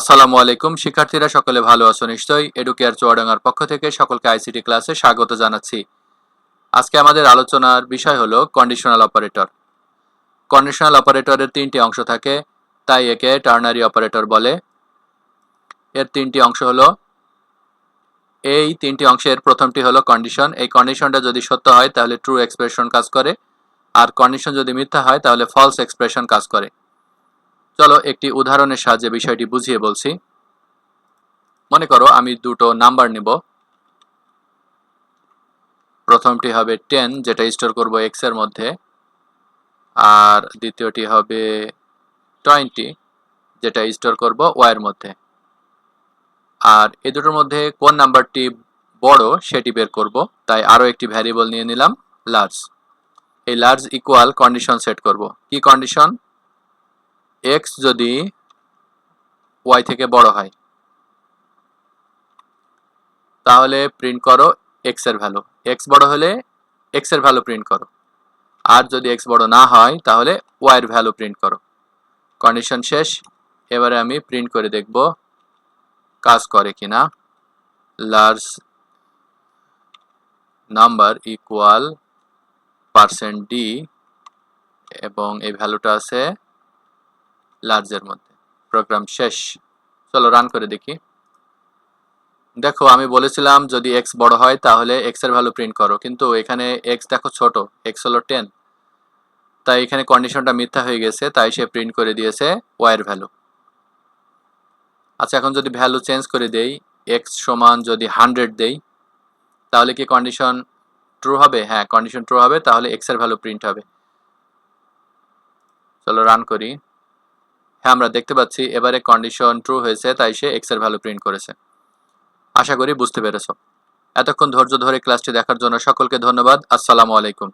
আসসালামু আলাইকুম। শিক্ষার্থীরা, সকলে ভালো আছো নিশ্চয়ই? এডুকেয়ার চুয়াডাঙ্গার পক্ষ থেকে সকলকে আইসিটি ক্লাসে স্বাগত জানাচ্ছি। আজকে আমাদের আলোচনার বিষয় হলো কন্ডিশনাল অপারেটর কন্ডিশনাল অপারেটরের তিনটি অংশ থাকে, তাই একে টার্নারি অপারেটর বলে। এর তিনটি অংশ হলো, এই তিনটি অংশের প্রথমটি হলো কন্ডিশন এই কন্ডিশনটা যদি সত্য হয়, তাহলে ট্রু এক্সপ্রেশন কাজ করে। আর কন্ডিশন যদি মিথ্যা হয়, তাহলে ফলস এক্সপ্রেশন কাজ করে। চলো একটি উদাহরণের সাহায্যে বিষয়টি বুঝিয়ে বলছি। মনে করো আমি দুটো নাম্বার নিব। প্রথমটি হবে টেন যেটা স্টোর করব এক্সের মধ্যে। আর দ্বিতীয়টি হবে টোয়েন্টি যেটা স্টোর করব ওয়াই এর মধ্যে। আর এই দুটোর মধ্যে কোন নাম্বারটি বড় সেটি বের করব। তাই আরও একটি ভ্যারিয়েবল নিয়ে নিলাম লার্জ এই লার্জ ইকুয়াল কন্ডিশন সেট করব। কি কন্ডিশন এক্স যদি ওয়াই থেকে বড় হয়, তাহলে প্রিন্ট করো এক্সের ভ্যালু এক্স বড় হলে এক্সের ভ্যালু প্রিন্ট করো। আর যদি এক্স বড় না হয়, তাহলে ওয়াই এর ভ্যালু প্রিন্ট করো। কন্ডিশন শেষ। এবারে আমি প্রিন্ট করে দেখব কাজ করে কিনা। Large number equal percent D এবং এই ভ্যালুটা আছে লার্জের মধ্যে। প্রোগ্রাম শেষ। চলো রান করে দেখি। দেখো, আমি বলেছিলাম যদি এক্স বড় হয় তাহলে এক্সের ভ্যালু প্রিন্ট করো। কিন্তু এখানে এক্স দেখো ছোট। এক্স হলো টেন তাই এখানে কন্ডিশনটা মিথ্যা হয়ে গেছে, তাই সে প্রিন্ট করে দিয়েছে ওয়াই এর ভ্যালু আচ্ছা এখন যদি ভ্যালু চেঞ্জ করে দেই এক্স সমান যদি হান্ড্রেড দেই, তাহলে কি কন্ডিশন ট্রু হবে? হ্যাঁ কন্ডিশন ট্রু হবে, তাহলে এক্সের ভ্যালু প্রিন্ট হবে। চলো রান করি। হ্যাঁ আমরা দেখতে পাচ্ছি এবারে কন্ডিশন ট্রু হয়েছে, তাই সে এক্সের ভ্যালু প্রিন্ট করেছে। আশা করি বুঝতে পেরেছ। এতক্ষণ ধৈর্য ধরে ক্লাসটি দেখার জন্য সকলকে ধন্যবাদ। আসসালামু আলাইকুম।